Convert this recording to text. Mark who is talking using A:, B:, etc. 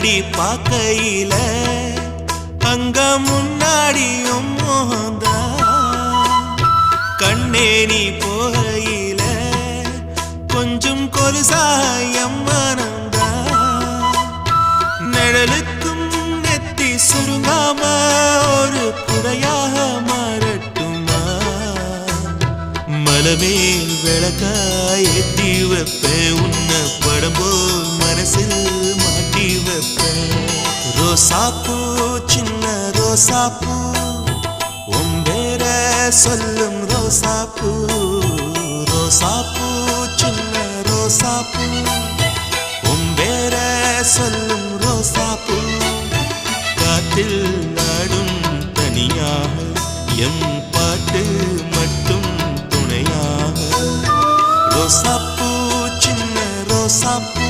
A: முன்னாடி பார்க்கையில அங்க முன்னாடியும் மோகந்தான் கண்ணே நீ போகையில கொஞ்சம் கொலுசாயம் மனந்தா நிழலுக்கும் நெத்தி சுருங்காம ஒரு குடையாக மாறட்டுமா? மலமேல் விளக்காய் தீவப்ப உன்ன உன்னை படம் போல் மனசில் கட்டி வைப்பேன். ரோசாப்பூ சின்ன ரோசாப்பூ உம்பேர சொல்லும் ரோசாப்பூ ரோசாப்பூ சின்ன ரோசாப்பூ உம்பேர சொல்லும் ரோசாப்பூ காற்றில் நாடும் தனியாக எம் பாட்டு மட்டும் துணையாக. ரோசாப்பூ சின்ன ரோசாப்பூ